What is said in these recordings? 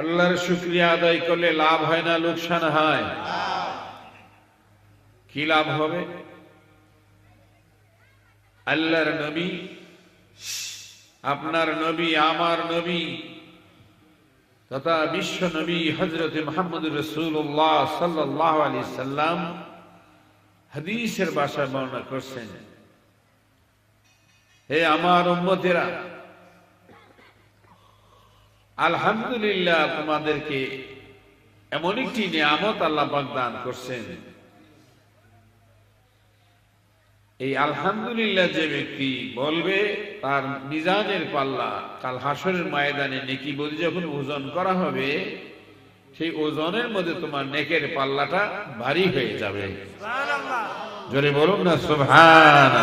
আল্লাহর শুক্রিয়া আদায় করলে লাভ হয় না, লোকসান হয়। কি লাভ হবে? আল্লাহর নবী, আপনার নবী, আমার নবী, তথা বিশ্ব নবী হজরত মোহাম্মদ রসুল্লাহ সাল্লাহ আলী সাল্লাম হাদিসের ভাষায় বর্ণনা করছেন, হে আমার উম্মতেরা আলহামদুলিল্লাহ তোমাদেরকে এমন একটি নিয়ামত আল্লাহ পাক দান করছেন। এই আলহামদুলিল্লাহ যে ব্যক্তি বলবে তার মিজানের পাল্লা কাল হাসরের ময়দানে নেকি বলি যখন ওজন করা হবে সেই ওজনের মধ্যে তোমার নেকের পাল্লাটা ভারী হয়ে যাবে। জোরে বলুন না সুবহান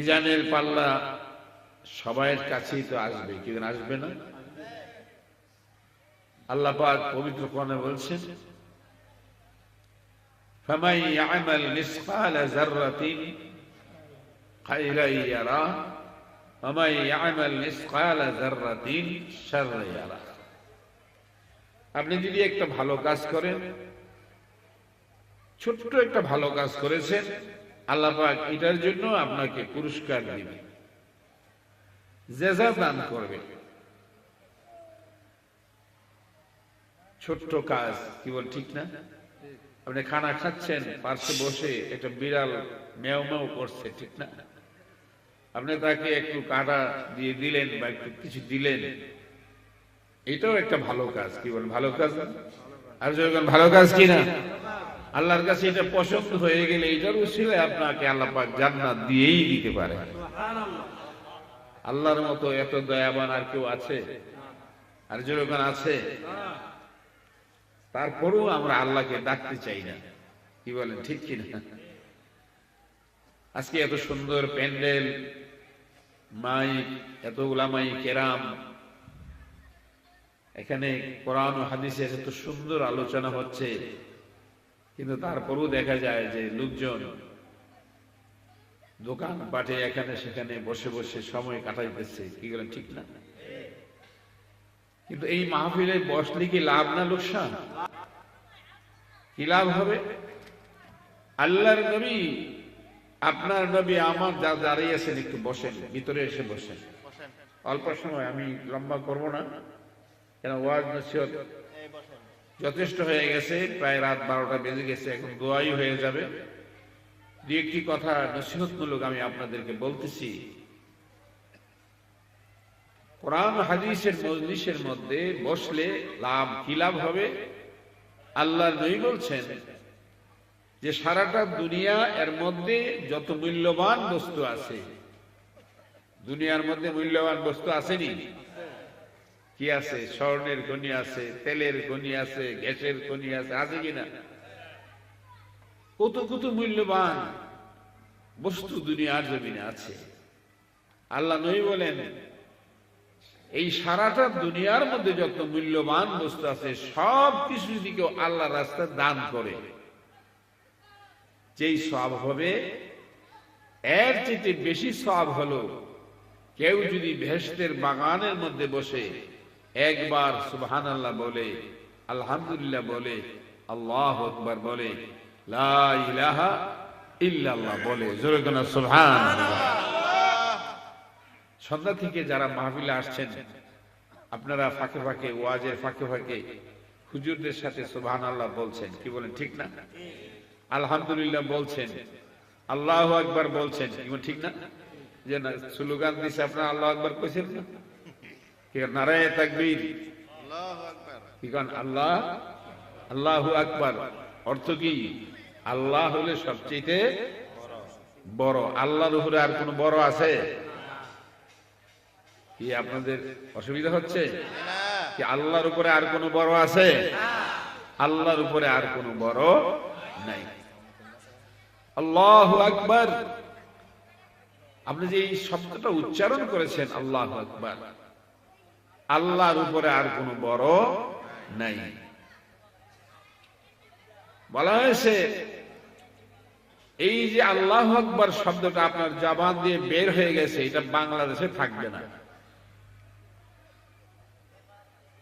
মিজানের পাল্লা সবাইয়ের কাছেই তো আসবে কি আসবে না আল্লাহ পাক পবিত্র কোরআনে বলছেন فمن يعمل مثقال ذرة خيرا يرى ومن يعمل مثقال ذرة شرا يرى আপনি যদি একটা ভালো কাজ করেন ছোট্ট একটা ভালো কাজ করেছেন আল্লাহ পাক এটার জন্য আপনাকে পুরস্কার দিবে। জেজা দান করবে। ছোট্ট কাজ, কি বল, ঠিক না? আপনি খানা খাচ্ছেন, পার্শ্বে বসে একটা বিড়াল মেও মেও করছে, ঠিক না? আপনি তাকে একটু কাটা দিয়ে দিলেন বা একটু কিছু দিলেন। এটাও একটা ভালো কাজ, কি বল, ভালো কাজ? আর যখন ভালো কাজ কি না? আল্লাহর কাছে এটা পছন্দ হয়ে গেলে এটার উচিলে আপনাকে আল্লাহ পাক জান্নাত দিয়েই দিতে পারে। আল্লাহর মতো এত দয়াবান আর কেউ আছে? আর যেরকম আছে? তারপরেও আমরা আল্লাহকে ডাকতে চাই না। কি বলেন, ঠিক কিনা? আজকে এত সুন্দর প্যান্ডেল, মাইক, এত উলামাই কেরাম। এখানে কোরআন হাদিসের এত সুন্দর আলোচনা হচ্ছে। কিন্তু তারপরেও দেখা যায় যে লোকজন দোকান পাটে এখানে সেখানে বসে বসে সময় কাটাইতেছে। কি বলেন ঠিক না? কিন্তু এই মাহফিলে বসলে কি লাভ না লোকসান? কি লাভ হবে? আল্লাহর নবী, আপনার নবী, আমার যা দাঁড়িয়ে আছেন, একটু বসেন, ভিতরে এসে বসেন। অল্প সময়, আমি লম্বা করব না। কেন, ওয়াজ নসিহত যথেষ্ট হয়ে গেছে, প্রায় রাত বারোটা বেজে গেছে, এখন দোয়াই হয়ে যাবে। দু একটি কথা নসিহতমূলক আমি আপনাদেরকে বলতেছি। কোরআন হাদিসের মজলিসের মধ্যে বসলে লাভ কি লাভ হবে? আল্লাহ নই বলছেন যে, সারাটা দুনিয়া এর মধ্যে যত মূল্যবান বস্তু আছে, দুনিয়ার মধ্যে মূল্যবান বস্তু আসেনি। কি আছে? স্বর্ণের খনি আছে, তেলের খনি আছে, গ্যাসের খনি আছে আছে কিনা কত কত মূল্যবান বস্তু দুনিয়ার জমিনে আছে। আল্লাহ নই বলেন, এই সারাটা দুনিয়ার মধ্যে যত মূল্যবান বস্তু আছে, সব কিছু দিকে আল্লাহ রাস্তা দান করে। যেই সব হবে, এর চেয়ে বেশি সব হলো, কেউ যদি ভেস্তের বাগানের মধ্যে বসে একবার সুবহান আল্লাহ বলে, আলহামদুলিল্লাহ বলে, আল্লাহ আকবার বলে, লা ইলাহা ইল্লাল্লাহ বলে। জোরে সুবহান সন্ধ্যা থেকে যারা মাহফিলে আসছেন, আপনারা ফাঁকে ফাঁকে, ওয়াজের ফাঁকে ফাঁকে হুজুরদের সাথে সুবহান আল্লাহ বলছেন। কি বলেন, ঠিক না? আলহামদুলিল্লাহ বলছেন। আল্লাহ আকবার বলছেন। ঠিক না? যে না, স্লোগান দিছে আপনার আল্লাহ আকবার কইছেন না? নারায় তাকবীর কি কন আল্লাহ আল্লাহু আকবার অর্থ কি? আল্লাহ হলে সবচেয়ে বড়। আল্লাহর উপরে আর কোন বড় আছে? কি আপনাদের অসুবিধা হচ্ছে? কি আল্লাহর উপরে আর কোন বড় আছে? আল্লাহর উপরে আর কোন বড় নাই। আল্লাহ আকবার। আপনি যে এই শব্দটা উচ্চারণ করেছেন আল্লাহ আকবার। আল্লাহর উপরে আর কোন বড় নাই। বলা হয়েছে এই যে আল্লাহ আকবর শব্দটা আপনার জবান দিয়ে বের হয়ে গেছে এটা বাংলাদেশে থাকবে না।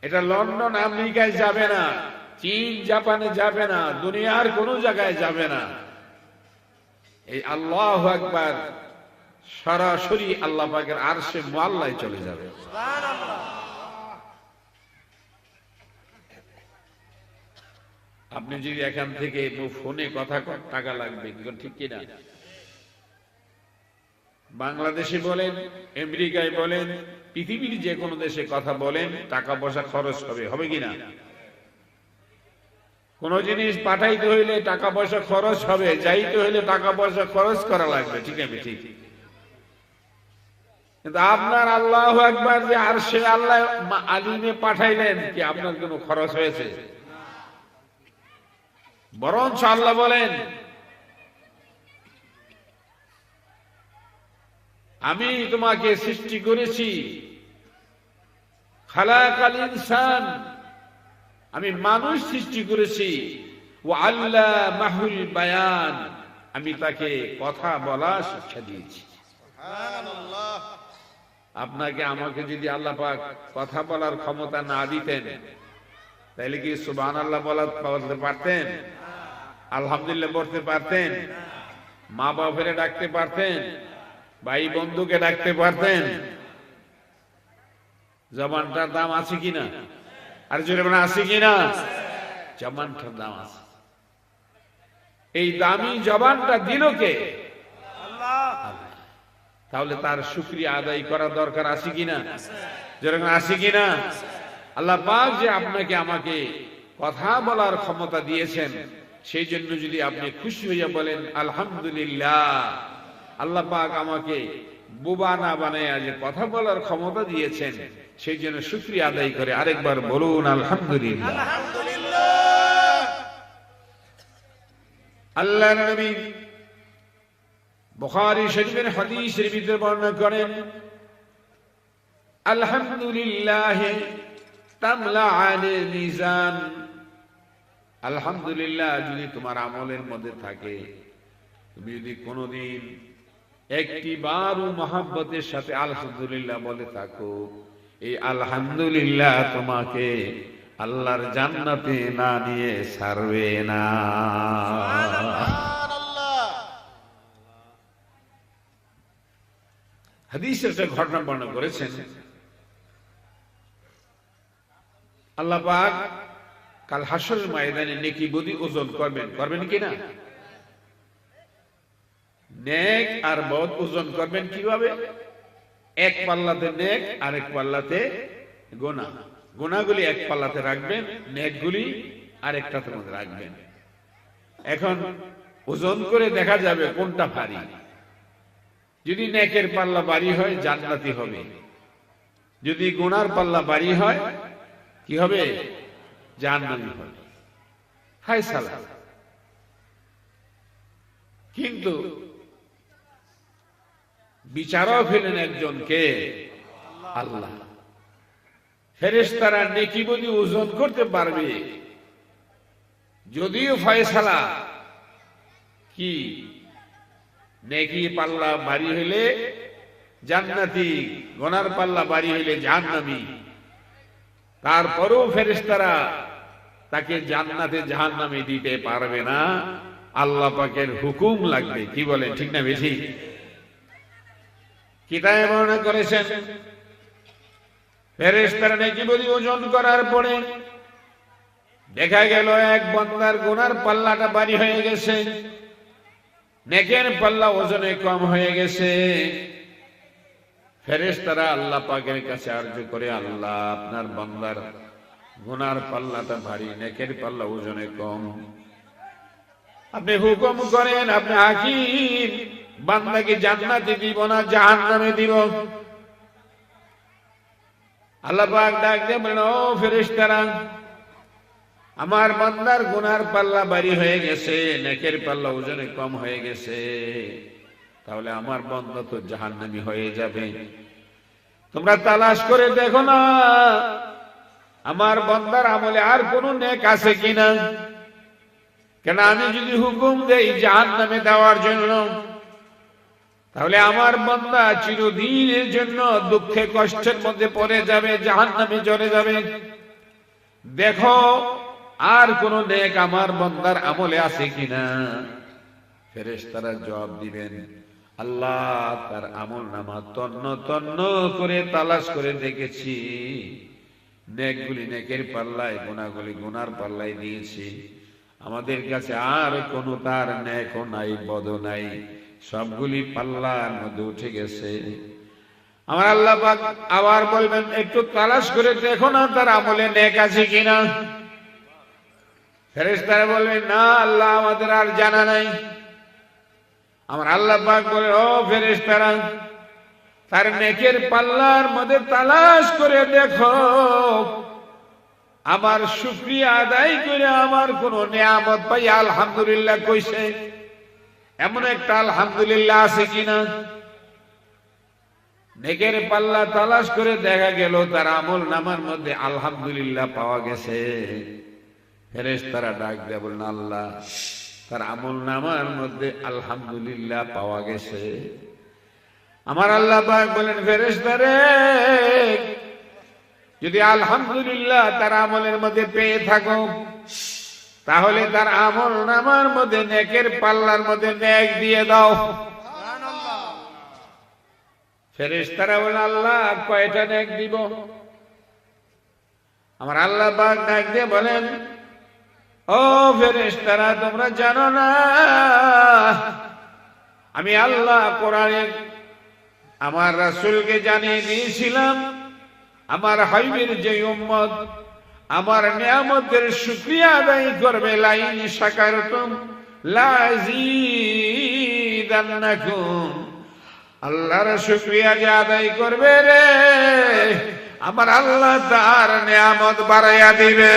এটা লন্ডন আমেরিকায় যাবে না চীন জাপানে যাবে না দুনিয়ার কোন জায়গায় যাবে না। এই আল্লাহ আকবার সরাসরি আল্লাহ পাকের আরশে মোয়াল্লায় চলে যাবে। আপনি যদি এখান থেকে ফোনে কথা টাকা লাগবে ঠিক কিনা? বাংলাদেশে বলেন, আমেরিকায় বলেন, পৃথিবীর যে কোনো দেশে কথা বলেন, টাকা পয়সা খরচ হবে হবে কিনা কোন জিনিস পাঠাইতে হইলে টাকা পয়সা খরচ হবে, যাইতে হইলে টাকা পয়সা খরচ করা লাগবে, ঠিক আছে, ঠিক। কিন্তু আপনার আল্লাহ একবার যে আর সে আল্লাহ আলিমে পাঠাইলেন, কি আপনার কোনো খরচ হয়েছে? বরঞ্চ আল্লাহ বলেন আমি তোমাকে সৃষ্টি করেছি। খালাকাল ইনসান আমি মানুষ সৃষ্টি করেছি। ও আল্লাহ মাহুল বায়ান আমি তাকে কথা বলা শিক্ষা দিয়েছি। আপনাকে আমাকে যদি আল্লাহ পাক কথা বলার ক্ষমতা না দিতেন তাহলে কি সুবান আল্লাহ বলতে পারতেন? আলহামদুলিল্লাহ পড়তে পারতেন। মা বাপেরে ডাকতে পারতেন। ভাই বন্ধুকে ডাকতে পারতেন। জবানটার দাম আছে কিনা? আর জোরে মানে আছে কিনা? জবানটার দাম আছে। এই দামি জবানটা দিল কে? তাহলে তার শুক্রিয়া আদায় করা দরকার আছে কিনা? যেরকম আছে কিনা? আল্লাহ পাক যে আপনাকে আমাকে কথা বলার ক্ষমতা দিয়েছেন সেই জন্য যদি আপনি খুশি হইয়া বলেন আলহামদুলিল্লাহ আল্লাহ পাক আমাকে বোবা না বানায় যে কথা বলার ক্ষমতা দিয়েছেন সেই জন্য শুক্রিয়া আদায় করে আরেকবার বলুন আলহামদুলিল্লাহ। আল্লাহ নবী বুখারী শরীফের হাদিসের ভিতরে বর্ণনা করেন আলহামদুলিল্লাহ তামলা আনের মিজান। আলহামদুলিল্লাহ, যদি তোমার আমলের মধ্যে থাকে, তুমি যদি কোনোদিন একটি বারও মহাব্বতের সাথে আলহামদুলিল্লাহ বলে থাকো, এই আলহামদুলিল্লাহ তোমাকে আল্লাহর জান্নাতে না নিয়ে ছাড়বে না। হাদিস একটা ঘটনা বর্ণনা করেছেন। আল্লাহ পাক কাল হাসরের ময়দানে নেকি বদি ওজন করবেন। করবেন কি না? নেক আর বদ ওজন করবেন কীভাবে? এক পাল্লাতে নেক আর এক পাল্লাতে গোনা। গোনাগুলি এক পাল্লাতে রাখবেন, নেকগুলি আরেকটাতে মধ্যে রাখবেন। এখন ওজন করে দেখা যাবে কোনটা ভারী। যদি নেকের পাল্লা বাড়ি হয়, জান্নাতি হবে। যদি গোনার পাল্লা বাড়ি হয়, কি হবে? কিন্তু বিচারক হলেন একজনকে আল্লাহ। ফেরেশতারা নেকি বলি ওজন করতে পারবে। যদিও ফয়সালা, কি নেকি পাল্লা বাড়ি হইলে জান্নাতি, গোনার পাল্লা বাড়ি হইলে জাহান্নামি। তারপরেও ফেরেশতারা তাকে জান্নাতে জাহান্নামে দিতে পারবে না। আল্লাহ পাকের হুকুম লাগবে। কি বলেন ঠিক না বেশি কিতাবে বর্ণনা করেছেন, ফেরেশতারা নাকি বলি ওজন করার পরে দেখা গেল এক বন্দার গোনার পাল্লাটা বাড়ি হয়ে গেছে। নেকের পাল্লা ওজনে কম হয়ে গেছে। ফেরেশতারা আল্লাহ পাকের কাছে আর্য করে, আল্লাহ আপনার বান্দার গুনার পাল্লাটা ভারী, নেকের পাল্লা ওজনে কম। আপনি হুকুম করেন, আপনি হাকিম। বান্দাকে জান্নাতে দিব না, জাহান্নামে দিব। আল্লাহ পাক ডাক দিয়ে বলেন, ও ফেরেশতারা, আমার বান্দার গুনার পাল্লা বাড়ি হয়ে গেছে, নেকের পাল্লা ওজনে কম হয়ে গেছে। তাহলে আমার বন্ধা তো জাহান্নামি হয়ে যাবে। তোমরা তালাশ করে দেখো না আমার বন্দার আমলে আর কোন নেক আছে কিনা? কেন আমি যদি হুকুম দেই জাহান নামে দেওয়ার জন্য, তাহলে আমার বন্দা চিরদিনের জন্য দুঃখে কষ্টের মধ্যে পড়ে যাবে জাহান নামে জ্বরে যাবে। দেখো, আর কোন নেক আমার বন্দার আমলে আছে কিনা? ফেরেস তারা জবাব দিবেন, আল্লাহ তার আমল নামা তন্ন তন্ন করে তালাশ করে দেখেছি। নেকগুলি নেকের পাল্লায়, গুণাগুলি গুনার পাল্লায় দিয়েছি আমাদের কাছে আর কোনো তার নেকও নাই বদ নাই। সবগুলি পাল্লার মধ্যে উঠে গেছে। আমার আল্লাহ আবার বলবেন, একটু তালাশ করে দেখো না তার আমলে নেক আছে কিনা? ফেরেশতারা বলবেন না, আল্লাহ আমাদের আর জানা নাই। আমার আল্লাহ পাক বলে, ও ফেরেশতারা তার নেকের পাল্লার মধ্যে তালাশ করে দেখো, আমার শুক্রিয়া আদায় করে আমার কোন নিয়ামত পাই, আলহামদুলিল্লাহ কইছে। এমন একটা আলহামদুলিল্লাহ আছে কিনা? নেকের পাল্লা তালাশ করে দেখা গেল, তার আমল নামার মধ্যে আলহামদুলিল্লাহ পাওয়া গেছে। ফেরেস তারা ডাক বলেন আল্লাহ, তার আমল নামার মধ্যে আলহামদুলিল্লাহ পাওয়া গেছে। আমার আল্লাহ পাক বলেন, ফেরেশতারে, যদি আলহামদুলিল্লাহ তার আমলের মধ্যে পেয়ে থাকো, তাহলে তার আমল নামার মধ্যে, নেকের পাল্লার মধ্যে নেক দিয়ে দাও। ফেরেশতারা বলেন, আল্লাহ, কয়টা নেক দিব? আমার আল্লাহ পাক ডাক দিয়ে বলেন, ও ফেরেশতারা, তোমরা জানো না, আমি আল্লাহ কোরআনে আমার রাসুলকে জানিয়ে দিয়েছিলাম, আমার হাইবের যে উম্মত, আমার নিয়ামতের শুকরিয়া আদায় করবে, লাইন লাজিদান্নাকুম আল্লাহর শুকরিয়া যে আদায় করবে রে, আমার আল্লাহ তার নিয়ামত বাড়াইয়া দিবে।